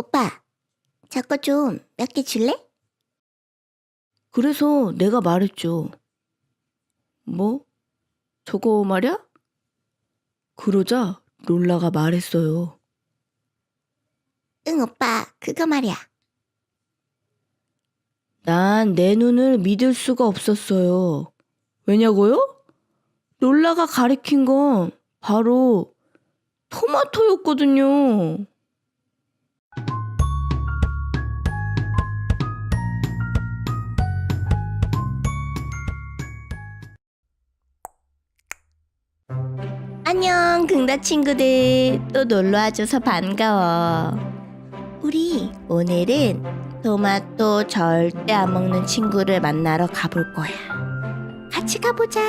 오빠, 저거 좀몇 개 줄래? 그래서 내가 말했죠. 뭐? 저거 말이야? 그러자 롤라가 말했어요. 응, 오빠, 그거 말이야. 난 내 눈을 믿을 수가 없었어요. 왜냐고요? 롤라가 가리킨 건 바로 토마토였거든요. 안녕, 긍다 친구들. 또 놀러 와줘서 반가워. 우리 오늘은 토마토 절대 안 먹는 친구를 만나러 가볼 거야. 같이 가보자.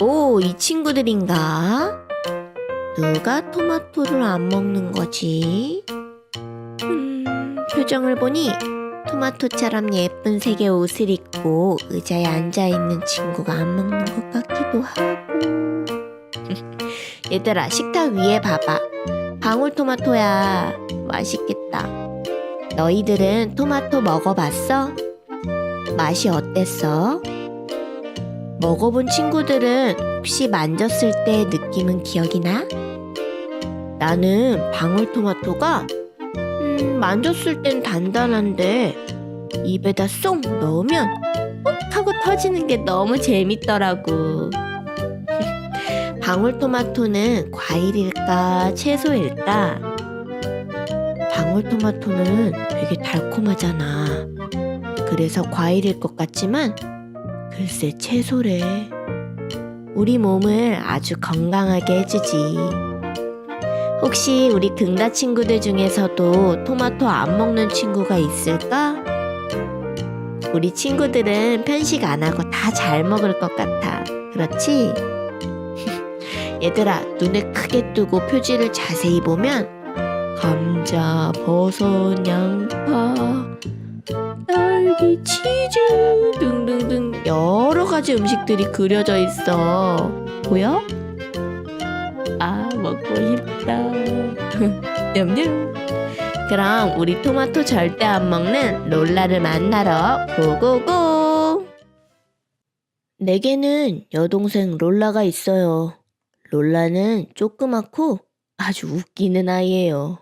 오, 이 친구들인가? 누가 토마토를 안 먹는 거지? 음, 표정을 보니 토마토처럼 예쁜 색의 옷을 입고 의자에 앉아 있는 친구가 안 먹는 것 같기도 하고. 얘들아, 식탁 위에 봐봐. 방울토마토야. 맛있겠다. 너희들은 토마토 먹어봤어? 맛이 어땠어? 먹어본 친구들은 혹시 만졌을 때 느낌은 기억이 나? 나는 방울토마토가 음, 만졌을 땐 단단한데 입에다 쏙 넣으면 욱 하고 터지는 게 너무 재밌더라고. 방울토마토는 과일일까 채소일까? 방울토마토는 되게 달콤하잖아. 그래서 과일일 것 같지만 글쎄 채소래. 우리 몸을 아주 건강하게 해주지. 혹시 우리 등다 친구들 중에서도 토마토 안 먹는 친구가 있을까? 우리 친구들은 편식 안 하고 다 잘 먹을 것 같아. 그렇지? 얘들아, 눈을 크게 뜨고 표지를 자세히 보면 감자, 버섯, 양파, 딸기, 치즈 등등등 여러 가지 음식들이 그려져 있어. 보여? 아, 먹고 싶다. 냠냠. 그럼 우리 토마토 절대 안 먹는 롤라를 만나러 고고고! 내게는 여동생 롤라가 있어요. 롤라는 조그맣고 아주 웃기는 아이예요.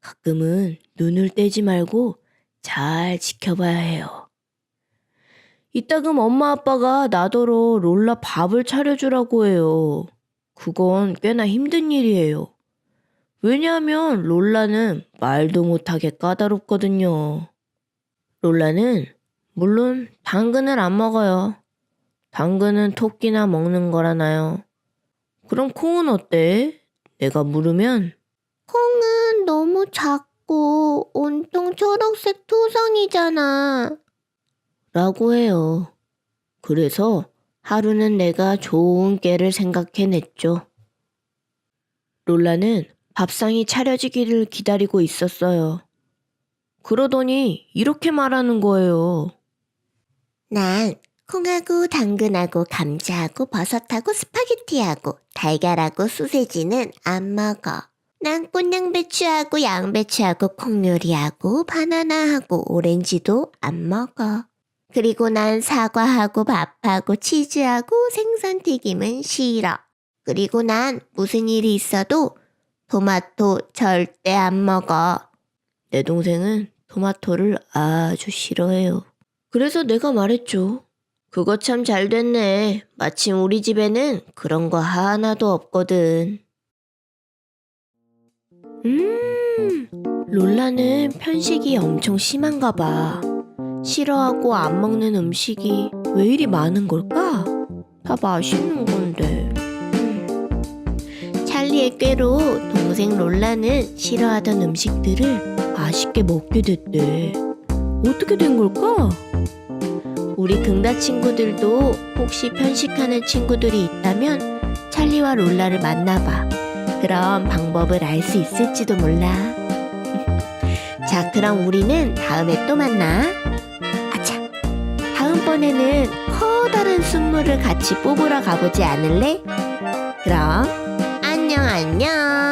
가끔은 눈을 떼지 말고 잘 지켜봐야 해요. 이따금 엄마 아빠가 나더러 롤라 밥을 차려주라고 해요. 그건 꽤나 힘든 일이에요. 왜냐하면 롤라는 말도 못하게 까다롭거든요. 롤라는 물론 당근을 안 먹어요. 당근은 토끼나 먹는 거라나요. 그럼 콩은 어때? 내가 물으면 콩은 너무 작고 온통 초록색 토성이잖아. 라고 해요. 그래서 하루는 내가 좋은 깨를 생각해냈죠. 롤라는 밥상이 차려지기를 기다리고 있었어요. 그러더니 이렇게 말하는 거예요. 난 콩하고 당근하고 감자하고 버섯하고 스파게티하고 달걀하고 소세지는 안 먹어. 난 꽃양배추하고 양배추하고 콩요리하고 바나나하고 오렌지도 안 먹어. 그리고 난 사과하고 밥하고 치즈하고 생선튀김은 싫어. 그리고 난 무슨 일이 있어도 토마토 절대 안 먹어. 내 동생은 토마토를 아주 싫어해요. 그래서 내가 말했죠. 그거 참 잘 됐네. 마침 우리 집에는 그런 거 하나도 없거든. 음, 롤라는 편식이 엄청 심한가 봐. 싫어하고 안 먹는 음식이 왜 이리 많은 걸까? 다 맛있는 건데. 음. 찰리의 꾀로 동생 롤라는 싫어하던 음식들을 맛있게 먹게 됐대. 어떻게 된 걸까? 우리 긍다 친구들도 혹시 편식하는 친구들이 있다면 찰리와 롤라를 만나봐. 그럼 방법을 알 수 있을지도 몰라. 자, 그럼 우리는 다음에 또 만나. 아차. 다음번에는 커다란 순물을 같이 뽑으러 가보지 않을래? 그럼 안녕. 안녕